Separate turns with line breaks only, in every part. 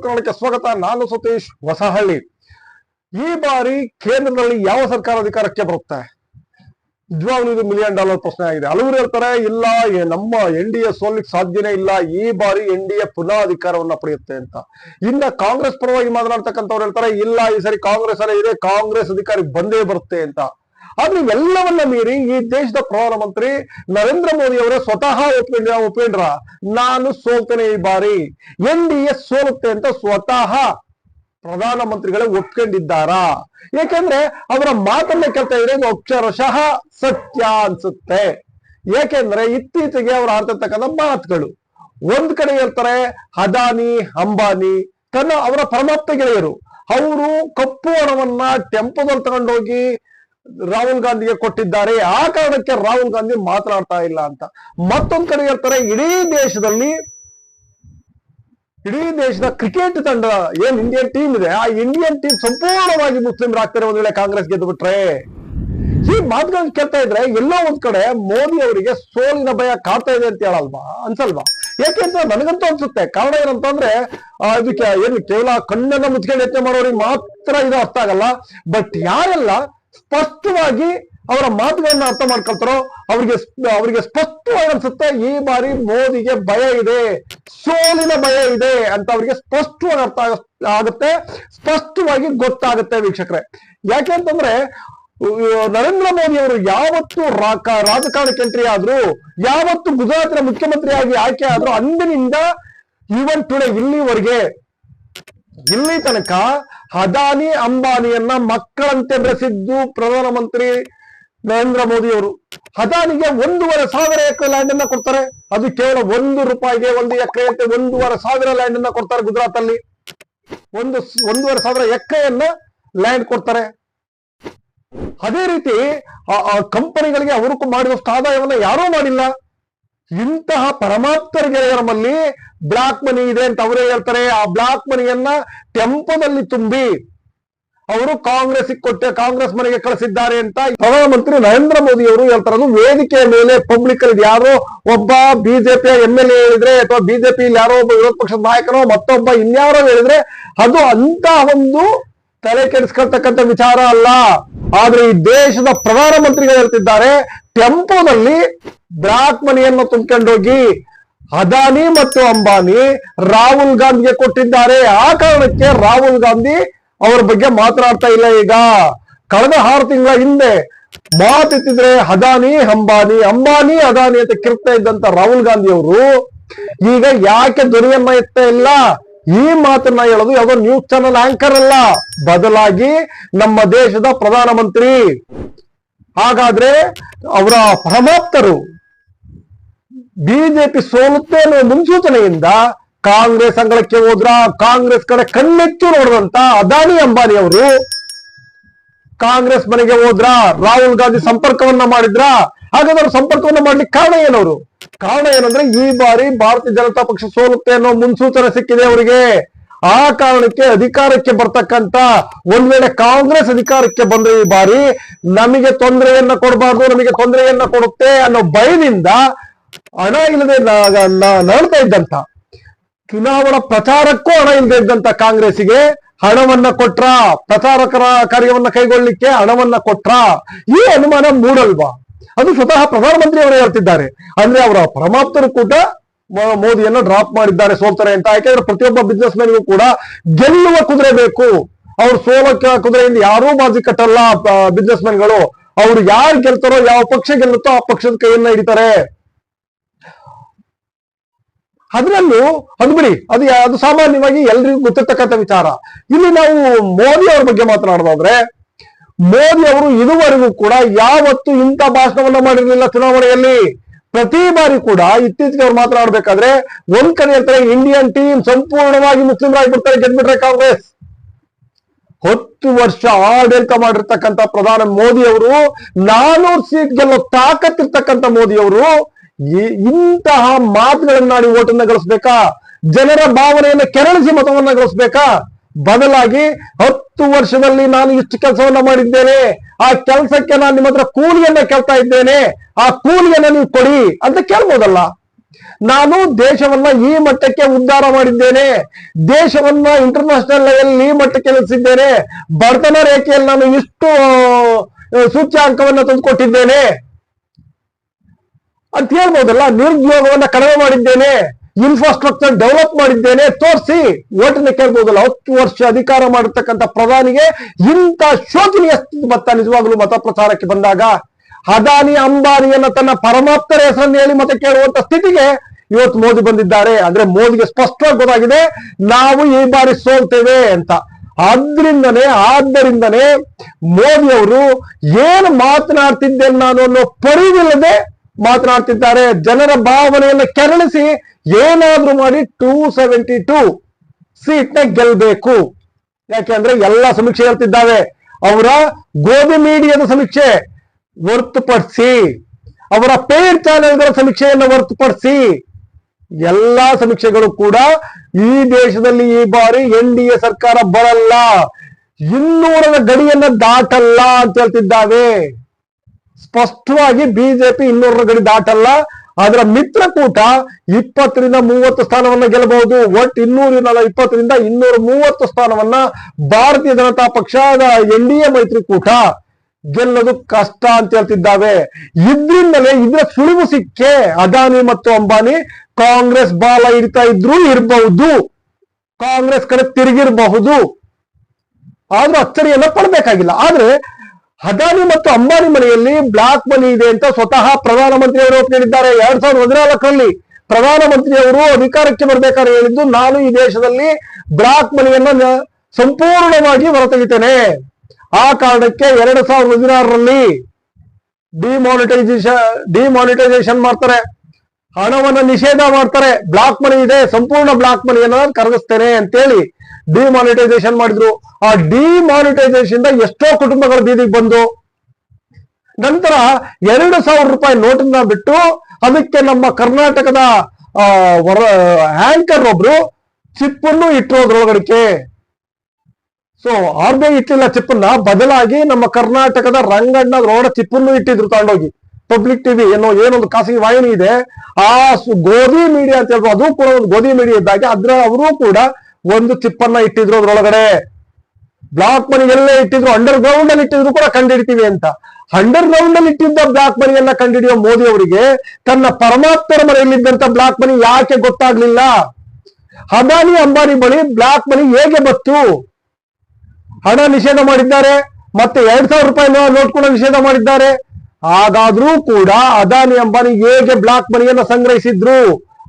ಕನ್ನಡಕ್ಕೆ ಸ್ವಾಗತ. ನಾನು ಸತೀಶ್ ಹೊಸಹಳ್ಳಿ. ಈ ಬಾರಿ ಕೇಂದ್ರದಲ್ಲಿ ಯಾವ ಸರ್ಕಾರ ಅಧಿಕಾರಕ್ಕೆ ಬರುತ್ತೆ? ನಿಜವಾಗ್ಲೂ ಇದು ಮಿಲಿಯನ್ ಡಾಲರ್ ಪ್ರಶ್ನೆ ಆಗಿದೆ. ಹಲವರು ಹೇಳ್ತಾರೆ, ಇಲ್ಲ ನಮ್ಮ ಎನ್ ಡಿ ಎ ಸೋಲಿಕ್ ಸಾಧ್ಯನೇ ಇಲ್ಲ. ಈ ಬಾರಿ ಎನ್ ಡಿ ಎ ಪುನಃ ಅಧಿಕಾರವನ್ನ ಪಡೆಯುತ್ತೆ ಅಂತ. ಇನ್ನ ಕಾಂಗ್ರೆಸ್ ಪರವಾಗಿ ಮಾತನಾಡ್ತಕ್ಕಂಥವ್ರು ಹೇಳ್ತಾರೆ, ಇಲ್ಲ, ಈ ಸರಿ ಕಾಂಗ್ರೆಸ್ ಅಲ್ಲೇ ಇದೆ, ಕಾಂಗ್ರೆಸ್ ಅಧಿಕಾರಿ ಬಂದೇ ಬರುತ್ತೆ ಅಂತ. ಆದ್ರೆ ಇವೆಲ್ಲವನ್ನ ಮೀರಿ ಈ ದೇಶದ ಪ್ರಧಾನಮಂತ್ರಿ ನರೇಂದ್ರ ಮೋದಿ ಅವರೇ ಸ್ವತಃ ಒಪ್ಕೊಂಡ ಒಪ್ಕೊಂಡ್ರ ನಾನು ಸೋಲ್ತೇನೆ ಈ ಬಾರಿ. ಎನ್ ಡಿ ಎ ಸೋಲುತ್ತೆ ಅಂತ ಸ್ವತಃ ಪ್ರಧಾನಮಂತ್ರಿಗಳೇ ಒಪ್ಕೊಂಡಿದ್ದಾರಾ? ಏಕೆಂದ್ರೆ ಅವರ ಮಾತನ್ನ ಕೇಳ್ತಾ ಇದ್ರೆ ಇದು ಅಕ್ಷರಶಃ ಸತ್ಯ ಅನ್ಸುತ್ತೆ. ಏಕೆಂದ್ರೆ ಇತ್ತೀಚೆಗೆ ಅವ್ರು ಆಡ್ತಿರ್ತಕ್ಕಂಥ ಮಾತುಗಳು. ಒಂದ್ ಕಡೆ ಹೇಳ್ತಾರೆ, ಅದಾನಿ, ಅಂಬಾನಿ. ತನ್ನ ಅವರ ಪರಮಾಪ್ತ ಗೆಳೆಯರು. ಅವರು ಕಪ್ಪು ಹಣವನ್ನ ಟೆಂಪೋದಲ್ಲಿ ತಗೊಂಡೋಗಿ ರಾಹುಲ್ ಗಾಂಧಿಗೆ ಕೊಟ್ಟಿದ್ದಾರೆ. ಆ ಕಾರಣಕ್ಕೆ ರಾಹುಲ್ ಗಾಂಧಿ ಮಾತನಾಡ್ತಾ ಇಲ್ಲ ಅಂತ. ಮತ್ತೊಂದ್ ಕಡೆ ಹೇಳ್ತಾರೆ, ಇಡೀ ದೇಶದಲ್ಲಿ, ಇಡೀ ದೇಶದ ಕ್ರಿಕೆಟ್ ತಂಡ, ಏನ್ ಇಂಡಿಯನ್ ಟೀಮ್ ಇದೆ, ಆ ಇಂಡಿಯನ್ ಟೀಮ್ ಸಂಪೂರ್ಣವಾಗಿ ಮುಸ್ಲಿಮರಾಗ್ತಾರೆ ಒಂದ್ ವೇಳೆ ಕಾಂಗ್ರೆಸ್ ಗೆದ್ದು ಬಿಟ್ರೆ ಈ ಮಾತುಗಳನ್ನ ಕೇಳ್ತಾ ಇದ್ರೆ ಎಲ್ಲೋ ಒಂದ್ ಕಡೆ ಮೋದಿ ಅವರಿಗೆ ಸೋಲಿನ ಭಯ ಕಾಡ್ತಾ ಇದೆ ಅಂತ ಹೇಳಲ್ವಾ? ಅನ್ಸಲ್ವಾ? ಯಾಕೆಂದ್ರೆ ನನಗಂತೂ ಅನ್ಸುತ್ತೆ. ಕಾರಣ ಏನಂತಂದ್ರೆ ಅದಕ್ಕೆ ಏನು ಕೇವಲ ಕಣ್ಣನ್ನ ಮುಚ್ಕೊಂಡು ಯತ್ನ ಮಾಡೋರಿಗೆ ಮಾತ್ರ ಇದು ಅರ್ಥ ಆಗಲ್ಲ. ಬಟ್ ಯಾರೆಲ್ಲ ಸ್ಪಷ್ಟವಾಗಿ ಅವರ ಮಾತುಗಳನ್ನ ಅರ್ಥ ಮಾಡ್ಕೊಳ್ತಾರೋ, ಅವ್ರಿಗೆ ಅವರಿಗೆ ಸ್ಪಷ್ಟವಾಗಿ ಅನ್ಸುತ್ತೆ, ಈ ಬಾರಿ ಮೋದಿಗೆ ಭಯ ಇದೆ, ಸೋಲಿನ ಭಯ ಇದೆ ಅಂತ ಅವರಿಗೆ ಸ್ಪಷ್ಟವಾಗಿ ಅರ್ಥ ಆಗ- ಆಗುತ್ತೆ, ಸ್ಪಷ್ಟವಾಗಿ ಗೊತ್ತಾಗುತ್ತೆ ವೀಕ್ಷಕರೇ. ಯಾಕೆ ಅಂತಂದ್ರೆ ನರೇಂದ್ರ ಮೋದಿ ಅವರು ಯಾವತ್ತು ರಾಜಕಾರಣಕ್ಕೆ ಎಂಟ್ರಿ ಆದ್ರು, ಯಾವತ್ತು ಗುಜರಾತಿನ ಮುಖ್ಯಮಂತ್ರಿಯಾಗಿ ಆಯ್ಕೆ ಆದ್ರು, ಅಂದಿನಿಂದ ಇವನ್ ಟುಡೇ ಇಲ್ಲಿವರೆಗೆ, ಇಲ್ಲಿ ತನಕ ಅದಾನಿ ಅಂಬಾನಿಯನ್ನ ಮಕ್ಕಳಂತೆ ಬೆಳೆಸಿದ್ದು ಪ್ರಧಾನಮಂತ್ರಿ ನರೇಂದ್ರ ಮೋದಿ ಅವರು ಅದಾನಿಗೆ ಒಂದೂವರೆ ಸಾವಿರ ಎಕರೆ ಲ್ಯಾಂಡ್ ಅನ್ನ ಕೊಡ್ತಾರೆ. ಅದು ಕೇವಲ ಒಂದು ರೂಪಾಯಿಗೆ ಒಂದು ಎಕರೆ ಅಂತ ಒಂದೂವರೆ ಸಾವಿರ ಲ್ಯಾಂಡ್ ಅನ್ನ ಕೊಡ್ತಾರೆ ಗುಜರಾತ್ ಅಲ್ಲಿ ಒಂದು ಒಂದೂವರೆ ಸಾವಿರ ಎಕರೆಯನ್ನ ಲ್ಯಾಂಡ್ ಕೊಡ್ತಾರೆ. ಅದೇ ರೀತಿ ಆ ಕಂಪನಿಗಳಿಗೆ ಅವರು ಮಾಡಿದಷ್ಟು ಆದಾಯವನ್ನ ಯಾರೂ ಮಾಡಿಲ್ಲ. ಇಂತಹ ಪರಮಾತ್ಮರ ನಮ್ಮಲ್ಲಿ ಬ್ಲಾಕ್ ಮನಿ ಇದೆ ಅಂತ ಅವರೇ ಹೇಳ್ತಾರೆ. ಆ ಬ್ಲಾಕ್ ಮನಿಯನ್ನ ಟೆಂಪೋದಲ್ಲಿ ತುಂಬಿ ಅವರು ಕಾಂಗ್ರೆಸ್ ಕೊಟ್ಟೆ ಕಾಂಗ್ರೆಸ್ ಮನೆಗೆ ಕಳಿಸಿದ್ದಾರೆ ಅಂತ ಪ್ರಧಾನಮಂತ್ರಿ ನರೇಂದ್ರ ಮೋದಿ ಅವರು ಹೇಳ್ತಾರೆ ಅದು ವೇದಿಕೆಯ ಮೇಲೆ ಪಬ್ಲಿಕ್ ಅಲ್ಲಿ ಯಾರೋ ಒಬ್ಬ ಬಿಜೆಪಿಯ ಎಂ ಎಲ್ ಎ ಹೇಳಿದ್ರೆ ಅಥವಾ ಬಿಜೆಪಿ ಯಾರೋ ಒಬ್ಬ ವಿರೋಧ ಪಕ್ಷದ ನಾಯಕನೋ ಮತ್ತೊಬ್ಬ ಇನ್ಯಾರೋ ಹೇಳಿದ್ರೆ ಅದು ಅಂತ ಒಂದು ತಲೆ ಕೆಡಿಸ್ಕೊಳ್ತಕ್ಕಂಥ ವಿಚಾರ ಅಲ್ಲ. ಆದ್ರೆ ಈ ದೇಶದ ಪ್ರಧಾನಮಂತ್ರಿಗಳು ಹೇಳ್ತಿದ್ದಾರೆ ಟೆಂಪೋದಲ್ಲಿ ಬ್ರಾಹ್ಮಣಿಯನ್ನು ತುಂಬಿಕೊಂಡೋಗಿ ಅದಾನಿ ಮತ್ತು ಅಂಬಾನಿ ರಾಹುಲ್ ಗಾಂಧಿಗೆ ಕೊಟ್ಟಿದ್ದಾರೆ. ಆ ಕಾರಣಕ್ಕೆ ರಾಹುಲ್ ಗಾಂಧಿ ಅವರ ಬಗ್ಗೆ ಮಾತನಾಡ್ತಾ ಇಲ್ಲ ಈಗ. ಕಳೆದ ಆರು ತಿಂಗಳ ಹಿಂದೆ ಮಾತಿತ್ತಿದ್ರೆ ಅದಾನಿ, ಅಂಬಾನಿ ಅಂಬಾನಿ, ಅದಾನಿ ಅಂತ ಕಿರ್ತಾ ಇದ್ದಂತ ರಾಹುಲ್ ಗಾಂಧಿ ಅವರು ಈಗ ಯಾಕೆ ಧ್ವನಿಯನ್ನ ಎತ್ತ ಇಲ್ಲ? ಈ ಮಾತನ್ನ ಹೇಳೋದು ಯಾವುದೋ ನ್ಯೂಸ್ ಚಾನಲ್ ಆಂಕರ್ ಅಲ್ಲ. ಬದಲಾಗಿ ನಮ್ಮ ದೇಶದ ಪ್ರಧಾನಮಂತ್ರಿ ಹಾಗಾದ್ರೆ ಅವರ ಪರಮಾಪ್ತರು ಬಿಜೆಪಿ ಸೋಲುತ್ತೆ ಅನ್ನೋ ಮುನ್ಸೂಚನೆಯಿಂದ ಕಾಂಗ್ರೆಸ್ ಅಂಗಳಕ್ಕೆ ಹೋದ್ರ ಕಾಂಗ್ರೆಸ್ ಕಡೆ ಕಣ್ಣೆತ್ತು ನೋಡಿದಂತ ಅದಾನಿ ಅಂಬಾನಿ ಅವರು ಕಾಂಗ್ರೆಸ್ ಮನೆಗೆ ಹೋದ್ರ ರಾಹುಲ್ ಗಾಂಧಿ ಸಂಪರ್ಕವನ್ನ ಮಾಡಿದ್ರ? ಹಾಗಾದ್ರೆ ಸಂಪರ್ಕವನ್ನ ಮಾಡ್ಲಿಕ್ಕೆ ಕಾರಣ ಏನವರು? ಕಾರಣ ಏನಂದ್ರೆ ಈ ಬಾರಿ ಭಾರತೀಯ ಜನತಾ ಪಕ್ಷ ಸೋಲುತ್ತೆ ಅನ್ನೋ ಮುನ್ಸೂಚನೆ ಸಿಕ್ಕಿದೆ ಅವರಿಗೆ. ಆ ಕಾರಣಕ್ಕೆ ಅಧಿಕಾರಕ್ಕೆ ಬರ್ತಕ್ಕಂತ ಒಂದ್ ವೇಳೆ ಕಾಂಗ್ರೆಸ್ ಅಧಿಕಾರಕ್ಕೆ ಬಂದ್ರೆ ಈ ಬಾರಿ ನಮಗೆ ತೊಂದರೆಯನ್ನ ಕೊಡಬಾರ್ದು, ನಮಗೆ ತೊಂದರೆಯನ್ನ ಕೊಡುತ್ತೆ ಅನ್ನೋ ಭಯದಿಂದ ಹಣ ಇಲ್ಲದೆ ನಡ್ತಾ ಇದ್ದಂತ. ಚುನಾವಣಾ ಪ್ರಚಾರಕ್ಕೂ ಹಣ ಇಲ್ಲದೆ ಇದ್ದಂತ ಕಾಂಗ್ರೆಸ್ಗೆ ಹಣವನ್ನ ಕೊಟ್ರ, ಪ್ರಚಾರಕರ ಕಾರ್ಯವನ್ನ ಕೈಗೊಳ್ಳಿಕ್ಕೆ ಹಣವನ್ನ ಕೊಟ್ರ, ಈ ಅನುಮಾನ ಮೂಡಲ್ವಾ? ಅದು ಸ್ವತಃ ಪ್ರಧಾನಮಂತ್ರಿ ಅವರು ಹೇಳ್ತಿದ್ದಾರೆ. ಅಂದ್ರೆ ಅವರ ಪರಮಾಪ್ತರು ಕೂಡ ಮೋದಿಯನ್ನ ಡ್ರಾಪ್ ಮಾಡಿದ್ದಾರೆ ಸೋಲ್ತಾರೆ ಅಂತ. ಯಾಕೆಂದ್ರೆ ಪ್ರತಿಯೊಬ್ಬ ಬಿಸ್ನೆಸ್ ಮ್ಯಾನ್ಗೂ ಕೂಡ ಗೆಲ್ಲುವ ಕುದುರೆ ಬೇಕು. ಅವ್ರು ಸೋಲಕ್ಕೆ ಕುದುರೆಯಿಂದ ಯಾರೂ ಬಾಜಿ ಕಟ್ಟಲ್ಲ ಬಿಸ್ನೆಸ್ ಮ್ಯಾನ್ಗಳು ಅವ್ರು ಯಾರು ಗೆಲ್ತಾರೋ, ಯಾವ ಪಕ್ಷ ಗೆಲ್ಲುತ್ತೋ ಆ ಪಕ್ಷದ ಕೈಯನ್ನ ಹಿಡಿತಾರೆ. ಅದರಲ್ಲೂ, ಅದು ಅದು ಅದು ಸಾಮಾನ್ಯವಾಗಿ ಎಲ್ರಿಗೂ ಗೊತ್ತಿರ್ತಕ್ಕಂಥ ವಿಚಾರ. ಇಲ್ಲಿ ನಾವು ಮೋದಿ ಅವ್ರ ಬಗ್ಗೆ ಮಾತನಾಡೋದಾದ್ರೆ, ಮೋದಿ ಅವರು ಇದುವರೆಗೂ ಕೂಡ ಯಾವತ್ತು ಇಂಥ ಭಾಷಣವನ್ನ ಮಾಡಿರಲಿಲ್ಲ ಚುನಾವಣೆಯಲ್ಲಿ. ಪ್ರತಿ ಬಾರಿ ಕೂಡ ಇತ್ತೀಚೆಗೆ ಅವ್ರು ಮಾತನಾಡ್ಬೇಕಾದ್ರೆ ಒಂದ್ ಕಡೆ ಹೇಳ್ತಾರೆ ಇಂಡಿಯನ್ ಟೀಮ್ ಸಂಪೂರ್ಣವಾಗಿ ಮುಸ್ಲಿಮರಾಗ್ಬಿಡ್ತಾರೆ ಗೆದ್ಬಿಟ್ರೆ ಕಾಂಗ್ರೆಸ್. ಹತ್ತು ವರ್ಷ ಆಡಳಿತ ಮಾಡಿರ್ತಕ್ಕಂಥ ಪ್ರಧಾನ ಮೋದಿ ಅವರು ನಾನೂರು ಸೀಟ್ ಗೆಲ್ಲೋ ತಾಕತ್ತಿರ್ತಕ್ಕಂಥ ಮೋದಿ ಅವರು ಇಂತಹ ಮಾತುಗಳನ್ನಾಡಿ ಓಟನ್ನ ಗಳಿಸ್ಬೇಕಾ? ಜನರ ಭಾವನೆಯನ್ನ ಕೆರಳಿಸಿ ಮತವನ್ನ ಗಳಿಸ್ಬೇಕಾ? ಬದಲಾಗಿ ಹತ್ತು ವರ್ಷದಲ್ಲಿ ನಾನು ಇಷ್ಟು ಕೆಲಸವನ್ನ ಮಾಡಿದ್ದೇನೆ ಆ ಕೆಲಸಕ್ಕೆ ನಾನು ನಿಮ್ಮ ಹತ್ರ ಕೂಲಿಯನ್ನ ಕೇಳ್ತಾ ಇದ್ದೇನೆ. ಆ ಕೂಲಿಯನ್ನ ನೀವು ಕೊಡಿ ಅಂತ ಕೇಳ್ಬೋದಲ್ಲ. ನಾನು ದೇಶವನ್ನ ಈ ಮಟ್ಟಕ್ಕೆ ಉದ್ಧಾರ ಮಾಡಿದ್ದೇನೆ. ದೇಶವನ್ನ ಇಂಟರ್ನ್ಯಾಷನಲ್ ಲೆವೆಲ್ ಈ ಮಟ್ಟಕ್ಕೆ ನಿಲ್ಲಿಸಿದ್ದೇನೆ ಬಡತನ ರೇಖೆಯಲ್ಲಿ ನಾನು ಇಷ್ಟು ಸೂಚ್ಯಾಂಕವನ್ನ ತಂದುಕೊಟ್ಟಿದ್ದೇನೆ. ಅಂತ ಹೇಳ್ಬೋದಲ್ಲ, ನಿರುದ್ಯೋಗವನ್ನ ಕಡಿಮೆ ಮಾಡಿದ್ದೇನೆ. ಇನ್ಫ್ರಾಸ್ಟ್ರಕ್ಚರ್ ಡೆವಲಪ್ ಮಾಡಿದ್ದೇನೆ, ತೋರಿಸಿ. ಓಟನ್ನ ಕೇಳ್ಬೋದಲ್ಲ, ಹತ್ತು ವರ್ಷ ಅಧಿಕಾರ ಮಾಡಿರ್ತಕ್ಕಂಥ ಪ್ರಧಾನಿಗೆ ಇಂಥ ಶೋಚನೀಯ ಸ್ಥಿತಿ ಮತ್ತ ನಿಜವಾಗ್ಲೂ ಮತ ಪ್ರಚಾರಕ್ಕೆ ಬಂದಾಗ, ಅದಾನಿ ಅಂಬಾನಿಯನ್ನ ತನ್ನ ಪರಮಾಪ್ತರ ಹೆಸರನ್ನು ಹೇಳಿ ಮತ ಕೇಳುವಂತ ಸ್ಥಿತಿಗೆ ಇವತ್ತು ಮೋದಿ ಬಂದಿದ್ದಾರೆ. ಅಂದ್ರೆ ಮೋದಿಗೆ ಸ್ಪಷ್ಟವಾಗಿ ಗೊತ್ತಾಗಿದೆ, ನಾವು ಈ ಬಾರಿ ಸೋಲ್ತೇವೆ ಅಂತ. ಆದ್ರಿಂದನೇ ಆದ್ದರಿಂದನೇ ಮೋದಿ ಅವರು ಏನು ಮಾತನಾಡ್ತಿದ್ದೇನೆ ನಾನು ಅನ್ನೋ ಪರಿವಿಲ್ಲದೆ ಮಾತನಾಡ್ತಿದ್ದಾರೆ. ಜನರ ಭಾವನೆಯನ್ನು ಕೆರಳಿಸಿ ಏನಾದ್ರೂ ಮಾಡಿ ಟೂ ಸೆವೆಂಟಿ ಟೂ ಸೀಟ್ನ ಗೆಲ್ಬೇಕು ಯಾಕೆಂದ್ರೆ ಎಲ್ಲ ಸಮೀಕ್ಷೆ ಹೇಳ್ತಿದ್ದಾವೆ. ಅವರ ಗೋಧಿ ಮೀಡಿಯಾದ ಸಮೀಕ್ಷೆ ಹೊರತುಪಡಿಸಿ, ಅವರ ಪೇಡ್ ಚಾನೆಲ್ಗಳ ಸಮೀಕ್ಷೆಯನ್ನು ಹೊರತುಪಡಿಸಿ ಎಲ್ಲಾ ಸಮೀಕ್ಷೆಗಳು ಕೂಡ ಈ ದೇಶದಲ್ಲಿ ಈ ಬಾರಿ ಎನ್ ಡಿ ಎ ಸರ್ಕಾರ ಬರಲ್ಲ. ಇನ್ನೂರರ ಗಡಿಯನ್ನ ದಾಟಲ್ಲ ಅಂತ ಹೇಳ್ತಿದ್ದಾವೆ. ಸ್ಪಷ್ಟವಾಗಿ ಬಿಜೆಪಿ ಇನ್ನೂರ ಗಡಿ ದಾಟಲ್ಲ. ಅದರ ಮಿತ್ರಕೂಟ ಇಪ್ಪತ್ತರಿಂದ ಮೂವತ್ತು ಸ್ಥಾನವನ್ನ ಗೆಲ್ಲಬಹುದು. ಒಟ್ಟು ಇನ್ನೂರ ಇಪ್ಪತ್ತರಿಂದ ಇನ್ನೂರ ಮೂವತ್ತು ಸ್ಥಾನವನ್ನ ಭಾರತೀಯ ಜನತಾ ಪಕ್ಷದ ಎನ್ ಡಿ ಎ ಮೈತ್ರಿಕೂಟ ಗೆಲ್ಲೋದು ಕಷ್ಟ ಅಂತ ಹೇಳ್ತಿದ್ದಾವೆ. ಇದ್ರಿಂದಲೇ ಇದ್ರ ಸುಳಿವು ಸಿಕ್ಕೆ ಅದಾನಿ ಮತ್ತು ಅಂಬಾನಿ ಕಾಂಗ್ರೆಸ್ ಬಾಲ ಹಿಡಿತಾ ಇದ್ರು ಇರಬಹುದು. ಕಾಂಗ್ರೆಸ್ ಕಡೆ ತಿರುಗಿರಬಹುದು. ಆದ್ರೂ ಅಚ್ಚರಿಯನ್ನ ಪಡಬೇಕಾಗಿಲ್ಲ. ಆದ್ರೆ ಅದಾನಿ ಮತ್ತು ಅಂಬಾನಿ ಮನೆಯಲ್ಲಿ ಬ್ಲಾಕ್ ಮನಿ ಇದೆ ಅಂತ ಸ್ವತಃ ಪ್ರಧಾನಮಂತ್ರಿ ಅವರು ಹೇಳಿದ್ದಾರೆ ಎರಡ್ ಸಾವಿರದ ಹದಿನಾಲ್ಕರಲ್ಲಿ ಪ್ರಧಾನಮಂತ್ರಿಯವರು ಅಧಿಕಾರಕ್ಕೆ ಬರಬೇಕಾದ್ರೆ ಹೇಳಿದ್ದು, ನಾನು ಈ ದೇಶದಲ್ಲಿ ಬ್ಲಾಕ್ ಮನಿಯನ್ನ ಸಂಪೂರ್ಣವಾಗಿ ಹೊರತೆಗಿತೇನೆ. ಆ ಕಾರಣಕ್ಕೆ ಎರಡ್ ಸಾವಿರದ ಹದಿನಾರರಲ್ಲಿ ಡಿಮಾನಿಟೈಸೇಷನ್ ಡಿಮಾನಿಟೈಸೇಷನ್ ಮಾಡ್ತಾರೆ. ಹಣವನ್ನ ನಿಷೇಧ ಮಾಡ್ತಾರೆ. ಬ್ಲಾಕ್ ಮನಿ ಇದೆ, ಸಂಪೂರ್ಣ ಬ್ಲಾಕ್ ಮನಿಯನ್ನ ಕರಗಿಸ್ತೇನೆ ಅಂತೇಳಿ ಡಿಮಾನಿಟೈಸೇಷನ್ ಮಾಡಿದ್ರು. ಆ ಡಿಮಾನಿಟೈಸೇಷನ್ ಎಷ್ಟೋ ಕುಟುಂಬಗಳ ಬೀದಿಗೆ ಬಂದು ನಂತರ ಎರಡು ಸಾವಿರ ರೂಪಾಯಿ ನೋಟನ್ನ ಬಿಟ್ಟು ಅದಕ್ಕೆ ನಮ್ಮ ಕರ್ನಾಟಕದ ಆ, ವರ ಹ್ಯಾಂಕರ್ ಒಬ್ರು ಚಿಪ್ಪನ್ನು ಇಟ್ಟರು ಅದ್ರೊಳಗಡಿಕೆ ಸೊ ಆರ್ ಬಿ ಐ ಇಟ್ಟಿಲ್ಲ ಚಿಪ್ಪನ್ನ ಬದಲಾಗಿ ನಮ್ಮ ಕರ್ನಾಟಕದ ರಂಗಣ್ಣ ರೋಡ ಚಿಪ್ಪನ್ನು ಇಟ್ಟಿದ್ರು ತಗೊಂಡೋಗಿ. ಪಬ್ಲಿಕ್ ಟಿವಿ ಏನೋ ಏನೊಂದು ಖಾಸಗಿ ವಾಹಿನಿ ಇದೆ. ಆ ಗೋಧಿ ಮೀಡಿಯಾ ಅಂತ ಹೇಳ್ಬೋದು ಅದು ಕೂಡ ಒಂದು ಗೋಧಿ ಮೀಡಿಯಾ ಇದ್ದಾಗೆ ಅದ್ರ ಅವರು ಕೂಡ ಒಂದು ತಿಪ್ಪನ್ನ ಇಟ್ಟಿದ್ರು ಅದ್ರೊಳಗಡೆ. ಬ್ಲಾಕ್ ಮನಿ ಎಲ್ಲೇ ಇಟ್ಟಿದ್ರು ಅಂಡರ್ ಗ್ರೌಂಡ್ ಅಲ್ಲಿ ಇಟ್ಟಿದ್ರು ಕೂಡ ಕಂಡಿಡ್ತೀವಿ ಅಂತ. ಅಂಡರ್ ಗ್ರೌಂಡ್ ಅಲ್ಲಿ ಇಟ್ಟಿದ್ದ ಬ್ಲಾಕ್ ಮನಿಯನ್ನ ಕಂಡಿಡಿಯೋ ಮೋದಿ ಅವರಿಗೆ, ತನ್ನ ಪರಮಾತ್ಮರ ಮನೆಯಲ್ಲಿದ್ದಂತ ಬ್ಲಾಕ್ ಮನಿ ಯಾಕೆ ಗೊತ್ತಾಗ್ಲಿಲ್ಲ? ಅದಾನಿ ಅಂಬಾನಿ ಬಳಿ ಬ್ಲಾಕ್ ಮನಿ ಹೇಗೆ ಬತ್ತು ಹಣ ನಿಷೇಧ ಮಾಡಿದ್ದಾರೆ, ಮತ್ತೆ ಎರಡ್ ಸಾವಿರ ರೂಪಾಯಿ ನೋಟ್ ಕೂಡ ನಿಷೇಧ ಮಾಡಿದ್ದಾರೆ. ಹಾಗಾದ್ರೂ ಕೂಡ ಅದಾನಿ ಅಂಬಾನಿ ಹೇಗೆ ಬ್ಲಾಕ್ ಮನಿಯನ್ನ ಸಂಗ್ರಹಿಸಿದ್ರು?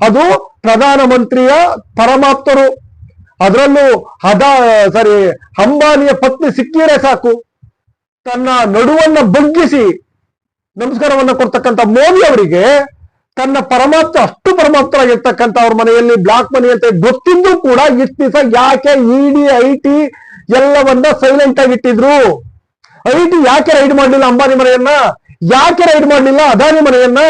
ಅದು ಪ್ರಧಾನಮಂತ್ರಿಯ ಪರಮಾಪ್ತರು ಅದರಲ್ಲೂ ಹದ ಸಾರಿ ಅಂಬಾನಿಯ ಪತ್ನಿ ಸಿಕ್ಕಿದ್ರೆ ಸಾಕು. ತನ್ನ ನಡುವನ್ನ ಬಗ್ಗಿಸಿ ನಮಸ್ಕಾರವನ್ನ ಕೊಡ್ತಕ್ಕಂಥ ಮೋದಿ ಅವರಿಗೆ ತನ್ನ ಪರಮಾತ್ಮ, ಅಷ್ಟು ಪರಮಾಪ್ತರಾಗಿರ್ತಕ್ಕಂಥ ಅವ್ರ ಮನೆಯಲ್ಲಿ ಬ್ಲಾಕ್ ಮನಿ ಅಂತ ಗೊತ್ತಿದ್ದು ಕೂಡ ಇಷ್ಟು ದಿವಸ ಯಾಕೆ ಇಡಿ ಐ ಟಿ ಎಲ್ಲವನ್ನ ಸೈಲೆಂಟ್ ಆಗಿ ಇಟ್ಟಿದ್ರು? ಐ ಟಿ ಯಾಕೆ ರೈಡ್ ಮಾಡಲಿಲ್ಲ ಅಂಬಾನಿ ಮನೆಯನ್ನ? ಯಾಕೆ ರೈಡ್ ಮಾಡಲಿಲ್ಲ ಅದಾನಿ ಮನೆಯನ್ನ?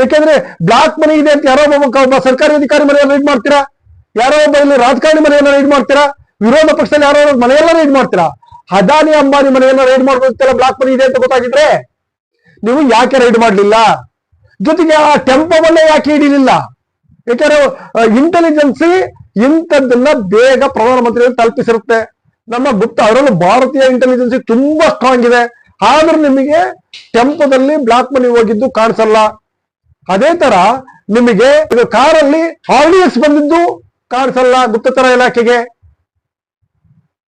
ಯಾಕೆಂದ್ರೆ ಬ್ಲಾಕ್ ಮನಿ ಇದೆ ಅಂತ ಯಾರೋ ಒಬ್ಬ ಸರ್ಕಾರಿ ಅಧಿಕಾರಿ ಮನೆಯನ್ನ ರೈಡ್ ಮಾಡ್ತೀರಾ? ಯಾರೋ ಒಬ್ಬ ಇಲ್ಲಿ ರಾಜಕಾರಣಿ ಮನೆಯನ್ನ ರೈಡ್ ಮಾಡ್ತೀರಾ? ವಿರೋಧ ಪಕ್ಷದಲ್ಲಿ ಯಾರೋ ಮನೆಯೆಲ್ಲ ರೈಡ್ ಮಾಡ್ತೀರಾ? ಅದಾನಿ ಅಂಬಾನಿ ಮನೆಯನ್ನ ರೈಡ್ ಮಾಡ್ಬೋದಿತ್ತಲ್ಲ ಬ್ಲಾಕ್ ಮನಿ ಇದೆ ಅಂತ ಗೊತ್ತಾಗಿದ್ರೆ ನೀವು ಯಾಕೆ ರೈಡ್ ಮಾಡಲಿಲ್ಲ? ಜೊತೆಗೆ ಆ ಟೆಂಪೋವನ್ನೇ ಯಾಕೆ ಹಿಡಿಲಿಲ್ಲ? ಯಾಕಂದ್ರೆ ಇಂಟೆಲಿಜೆನ್ಸಿ ಇಂಥದ್ದನ್ನ ಬೇಗ ಪ್ರಧಾನಮಂತ್ರಿ ತಲುಪಿಸಿರುತ್ತೆ. ನಮ್ಮ ಗುಪ್ತ ಅದರಲ್ಲೂ ಭಾರತೀಯ ಇಂಟೆಲಿಜೆನ್ಸಿ ತುಂಬಾ ಸ್ಟ್ರಾಂಗ್ ಇದೆ. ಆದ್ರೂ ನಿಮಗೆ ಟೆಂಪೋದಲ್ಲಿ ಬ್ಲಾಕ್ ಮನಿ ಹೋಗಿದ್ದು ಕಾಣಿಸಲ್ಲ. ಅದೇ ತರ ನಿಮಗೆ ಕಾರಲ್ಲಿ ಆಡಿಯನ್ಸ್ ಬಂದಿದ್ದು ಕಾಣಿಸಲ್ಲ, ಗುಪ್ತಚರ ಇಲಾಖೆಗೆ.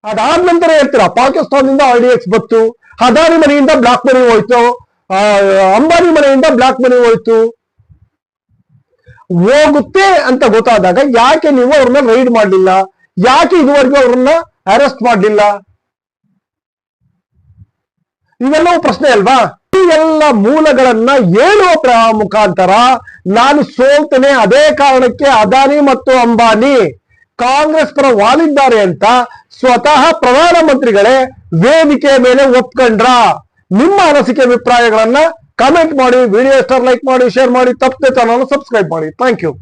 ಅದಾದ ನಂತರ ಹೇಳ್ತೀರಾ, ಪಾಕಿಸ್ತಾನದಿಂದ ಆರ್ ಡಿ ಎಕ್ಸ್ ಬತ್ತು ಅದಾನಿ ಮನೆಯಿಂದ ಬ್ಲಾಕ್ ಮನಿ ಹೋಯ್ತು ಅಂಬಾನಿ ಮನೆಯಿಂದ ಬ್ಲಾಕ್ ಮನಿ ಹೋಯ್ತು. ಹೋಗುತ್ತೆ ಅಂತ ಗೊತ್ತಾದಾಗ ಯಾಕೆ ನೀವು ಅವ್ರನ್ನ ರೈಡ್ ಮಾಡಲಿಲ್ಲ? ಯಾಕೆ ಇದುವರೆಗೂ ಅವ್ರನ್ನ ಅರೆಸ್ಟ್ ಮಾಡಲಿಲ್ಲ? ಇವೆಲ್ಲವೂ ಪ್ರಶ್ನೆ ಅಲ್ವಾ? ಈ ಎಲ್ಲ ಮೂಲಗಳನ್ನ ಹೇಳುವ ಮುಖಾಂತರ ನಾನು ಸೋಲ್ತೇನೆ ಅದೇ ಕಾರಣಕ್ಕೆ ಅದಾನಿ ಮತ್ತು ಅಂಬಾನಿ. ಕಾಂಗ್ರೆಸ್ ಪರ ವಾಲಿದ್ದಾರೆ ಅಂತ ಸ್ವತಃ ಪ್ರಧಾನಮಂತ್ರಿಗಳೇ ವೇದಿಕೆ ಮೇಲೆ ಒಪ್ಕೊಂಡ್ರ. ನಿಮ್ಮ ಅನಿಸಿಕೆ ಅಭಿಪ್ರಾಯಗಳನ್ನ ಕಮೆಂಟ್ ಮಾಡಿ ವಿಡಿಯೋ ಸ್ಟಾರ್ ಲೈಕ್ ಮಾಡಿ ಶೇರ್ ಮಾಡಿ ತಪ್ಪದೆ ಚಾನಲ್ ಸಬ್ಸ್ಕ್ರೈಬ್ ಮಾಡಿ. Thank you